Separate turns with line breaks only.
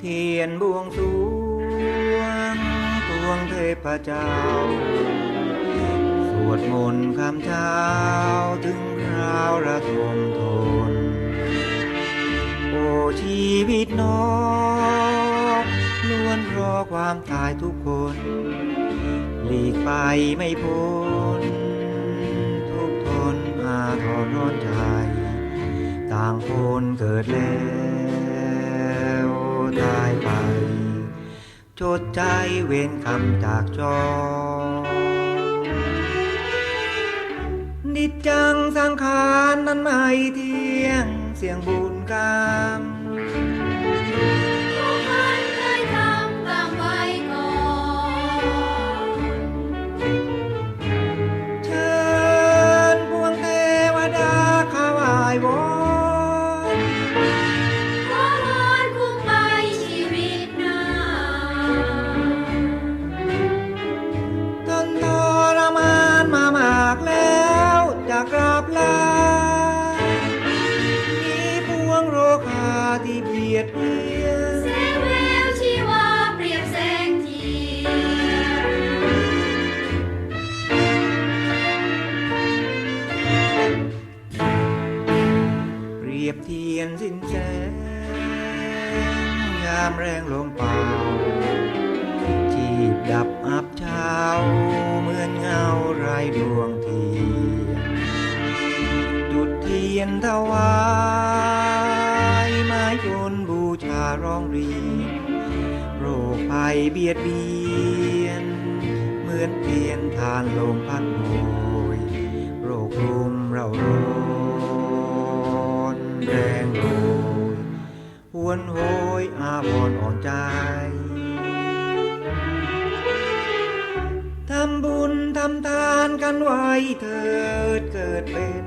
เทียนบวงสวงพวงเทพเจ้า สวดมนต์คำเช้าถึงคราวระทมทน โอชีวิตน้องล้วนรอความตายทุกคน หลีกไปไม่พ้น ทุกทนอาทรร้อนใจ ต่างคนเกิดแล้ว ตายไป ชดใจเวรคำจากจอนิจจังสังขารนั้นไม่เที่ยง เสียงบุญกรรม
ย
ดเบียน
เสแววชีวาเปรียบแสงเทียน
เปรียบเทียนสิ้นแสงยามแรงลมเป่าชีพดับอับเช้าเหมือนเงาไรดวงทีจุดเทียนถวาย ร้องเรียนโรคภัยเบียดเบียน เหมือนเทียนทานลมพัดโบยโรครุมเราร้อนแรงโรยหวนโหยอาพรอ่อนใจทำบุญทำทานกันไว้เถิดเกิดเป็น